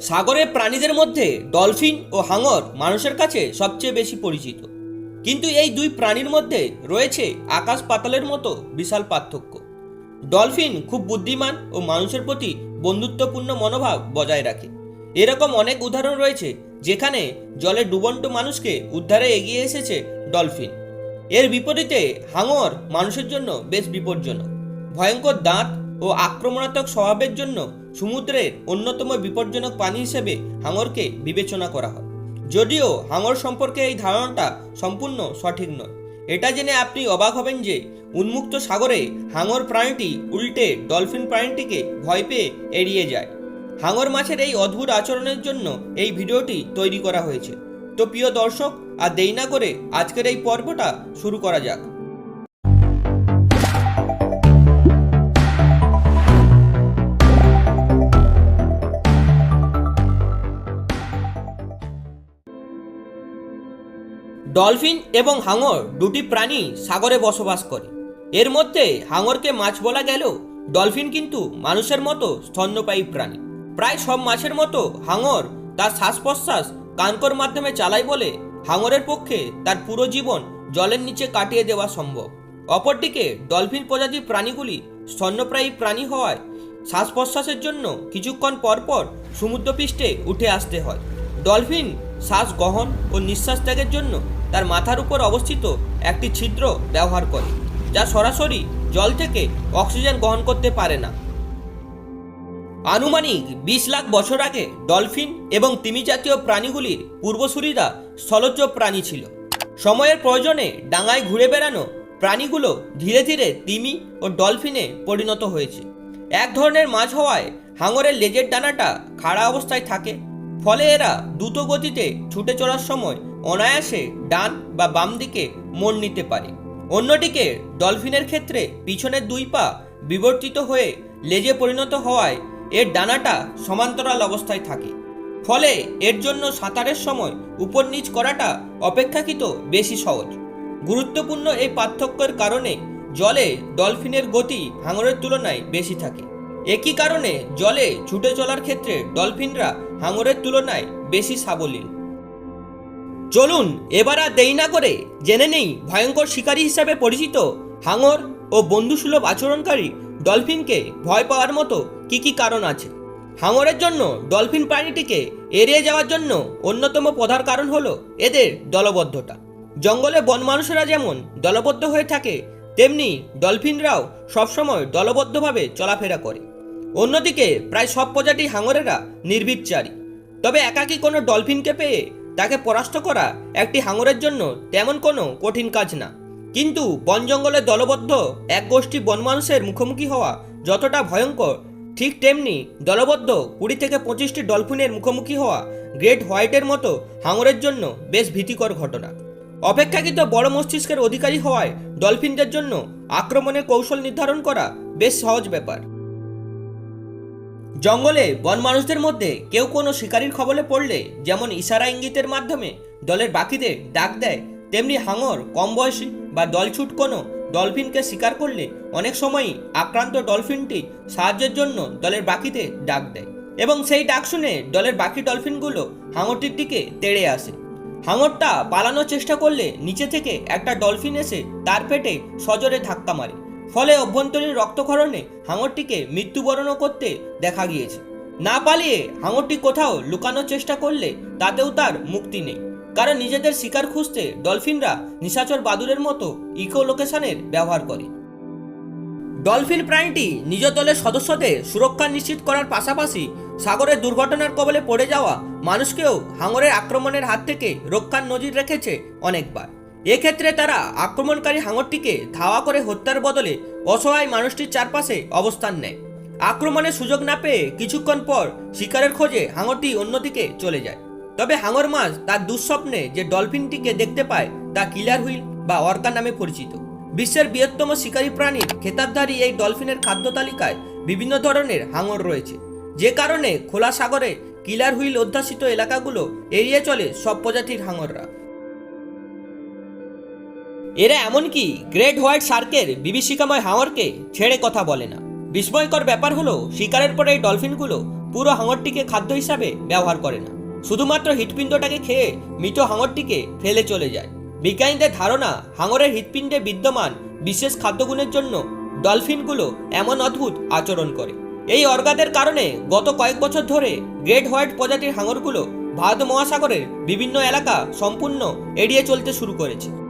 সাগরের প্রাণীদের মধ্যে ডলফিন ও হাঙর মানুষের কাছে সবচেয়ে বেশি পরিচিত। কিন্তু এই দুই প্রাণীর মধ্যে রয়েছে আকাশ পাতালের মতো বিশাল পার্থক্য। ডলফিন খুব বুদ্ধিমান ও মানুষের প্রতি বন্ধুত্বপূর্ণ মনোভাব বজায় রাখে। এরকম অনেক উদাহরণ রয়েছে যেখানে জলে ডুবন্ত মানুষকে উদ্ধারে এগিয়ে এসেছে ডলফিন। এর বিপরীতে হাঙর মানুষের জন্য বেশ বিপজ্জনক। ভয়ঙ্কর দাঁত ও আক্রমণাত্মক স্বভাবের জন্য সমুদ্রের অন্যতম বিপজ্জনক প্রাণী হিসেবে হাঙরকে বিবেচনা করা হয়। যদিও হাঙর সম্পর্কে এই ধারণাটা সম্পূর্ণ সঠিক নয়। এটা জেনে আপনি অবাক হবেন যে উন্মুক্ত সাগরে হাঙর প্রাণীটি উল্টে ডলফিন প্রাণীটিকে ভয় পেয়ে এড়িয়ে যায়। হাঙর মাছের এই অদ্ভুত আচরণের জন্য এই ভিডিওটি তৈরি করা হয়েছে। তো প্রিয় দর্শক, আর দেই না করে আজকের এই পর্বটা শুরু করা যাক। ডলফিন এবং হাঙর দুটি প্রাণী সাগরে বসবাস করে। এর মধ্যে হাঙরকে মাছ বলা গেলেও ডলফিন কিন্তু মানুষের মতো স্তন্যপায়ী প্রাণী। প্রায় সব মাছের মতো হাঙর তার শ্বাস প্রশ্বাস কানকর মাধ্যমে চালায় বলে হাঙরের পক্ষে তার পুরো জীবন জলের নিচে কাটিয়ে দেওয়া সম্ভব। অপরদিকে ডলফিন প্রজাতির প্রাণীগুলি স্তন্যপ্রায়ী প্রাণী হওয়ায় শ্বাস প্রশ্বাসের জন্য কিছুক্ষণ পরপর সমুদ্রপৃষ্ঠে উঠে আসতে হয়। ডলফিন শ্বাস গ্রহণ ও নিঃশ্বাস ত্যাগের জন্য তার মাথার উপর অবস্থিত একটি ছিদ্র ব্যবহার করে, যা সরাসরি জল থেকে অক্সিজেন গ্রহণ করতে পারে না। আনুমানিক বিশ লাখ বছর আগে ডলফিন এবং তিমি জাতীয় প্রাণীগুলির পূর্বসূরীরা স্থলজ প্রাণী ছিল। সময়ের প্রয়োজনে ডাঙায় ঘুরে বেড়ানো প্রাণীগুলো ধীরে ধীরে তিমি ও ডলফিনে পরিণত হয়েছে। এক ধরনের মাছ হওয়ায় হাঙরের লেজের ডানাটা খাড়া অবস্থায় থাকে, ফলে এরা দ্রুত গতিতে ছুটে চলার সময় অনায়াসে ডান বা বাম দিকে মোড় নিতে পারে। অন্যদিকে ডলফিনের ক্ষেত্রে পিছনের দুই পা বিবর্তিত হয়ে লেজে পরিণত হওয়ায় এর ডানাটা সমান্তরাল অবস্থায় থাকে। ফলে এর জন্য সাঁতারের সময় উপর নিচ করাটা অপেক্ষাকৃত বেশি সহজ। গুরুত্বপূর্ণ এই পার্থক্যের কারণে জলে ডলফিনের গতি হাঙরের তুলনায় বেশি থাকে। একই কারণে জলে ছুটে চলার ক্ষেত্রে ডলফিনরা হাঙরের তুলনায় বেশি সাবলীল। চলুন, এবার আর দেরি না করে জেনে নেই ভয়ঙ্কর শিকারী হিসাবে পরিচিত হাঙর ও বন্ধুসুলভ আচরণকারী ডলফিনকে ভয় পাওয়ার মতো কি কি কারণ আছে? হাঙরের জন্য ডলফিন প্রাণীটিকে এড়িয়ে যাওয়ার জন্য অন্যতম প্রধান কারণ হলো এদের দলবদ্ধতা। জঙ্গলে বন মানুষেরা যেমন দলবদ্ধ হয়ে থাকে, তেমনি ডলফিনরাও সবসময় দলবদ্ধভাবে চলাফেরা করে। অন্যদিকে প্রায় সব প্রজাতি হাঙরেরা নির্বিচারী। তবে একাকী কোনো ডলফিনকে পেয়ে তাকে পরাস্ত করা একটি হাঙরের জন্য তেমন কোনো কঠিন কাজ না। কিন্তু বন জঙ্গলে দলবদ্ধ এক গোষ্ঠী বন মানুষের মুখোমুখি হওয়া যতটা ভয়ঙ্কর, ঠিক তেমনি দলবদ্ধ কুড়ি থেকে পঁচিশটি ডলফিনের মুখোমুখি হওয়া গ্রেট হোয়াইটের মতো হাঙরের জন্য বেশ ভীতিকর ঘটনা। অপেক্ষাকৃত বড় মস্তিষ্কের অধিকারী হওয়ায় ডলফিনদের জন্য আক্রমণের কৌশল নির্ধারণ করা বেশ সহজ ব্যাপার। জঙ্গলে বন মানুষদের মধ্যে কেউ কোনো শিকারীর খবরে পড়লে যেমন ইশারা ইঙ্গিতের মাধ্যমে দলের বাকিদের ডাক দেয়, তেমনি হাঙর কম বয়সী বা দলছুট কোনো ডলফিনকে শিকার করলে অনেক সময়ই আক্রান্ত ডলফিনটি সাহায্যের জন্য দলের বাকিতে ডাক দেয় এবং সেই ডাক শুনে দলের বাকি ডলফিনগুলো হাঙরটির দিকে তেড়ে আসে। হাঙরটা পালানোর চেষ্টা করলে নিচে থেকে একটা ডলফিন এসে তার পেটে সজোরে ধাক্কা মারে। ফলে অভ্যন্তরীণ রক্তক্ষরণে হাঙরটিকে মৃত্যুবরণও করতে দেখা গিয়েছে। না পালিয়ে হাঙরটি কোথাও লুকানোর চেষ্টা করলে তাতেও তার মুক্তি নেই। কারণ নিজেদের শিকার খুঁজতে ডলফিনরা নিশাচর বাদুরের মতো ইকো লোকেশনের ব্যবহার করে। ডলফিন প্রাণীটি নিজ দলের সদস্যদের সুরক্ষা নিশ্চিত করার পাশাপাশি সাগরের দুর্ঘটনার কবলে পড়ে যাওয়া মানুষকেও হাঙরের আক্রমণের হাত থেকে রক্ষার নজির রেখেছে অনেকবার। এক্ষেত্রে তারা আক্রমণকারী হাঙরটিকে ধাওয়া করে হত্যার বদলে অসহায় মানুষটির চারপাশে অবস্থান নেয়। আক্রমণের সুযোগ না পেয়ে কিছুক্ষণ পর শিকারের খোঁজে হাঙরটি অন্যদিকে চলে যায়। তবে হাঙর মাছ তার দুঃস্বপ্নে যে ডলফিনটিকে দেখতে পায় তা কিলার হুইল বা অর্কা নামে পরিচিত। বিশ্বের বৃহত্তম শিকারী প্রাণীর খেতাবধারী এই ডলফিনের খাদ্য তালিকায় বিভিন্ন ধরনের হাঙর রয়েছে। যে কারণে খোলা সাগরে কিলার হুইল অধ্যাসিত এলাকাগুলো এড়িয়ে চলে সব প্রজাতির হাঙররা। এরা এমনকি গ্রেট হোয়াইট শার্কের বিভীষিকাময় হাঙরকে ছেড়ে কথা বলে না। বিস্ময়কর ব্যাপার হলো, শিকারের পরে এই ডলফিনগুলো পুরো হাঙরটিকে খাদ্য হিসাবে ব্যবহার করে না। শুধুমাত্র হৃৎপিণ্ডটাকে খেয়ে মৃত হাঙরটিকে ফেলে চলে যায়। বিজ্ঞানীদের ধারণা, হাঙরের হৃৎপিণ্ডে বিদ্যমান বিশেষ খাদ্যগুণের জন্য ডলফিনগুলো এমন অদ্ভুত আচরণ করে। এই অর্গাদের কারণে গত কয়েক বছর ধরে গ্রেট হোয়াইট প্রজাতির হাঙরগুলো ভারত মহাসাগরের বিভিন্ন এলাকা সম্পূর্ণ এড়িয়ে চলতে শুরু করেছে।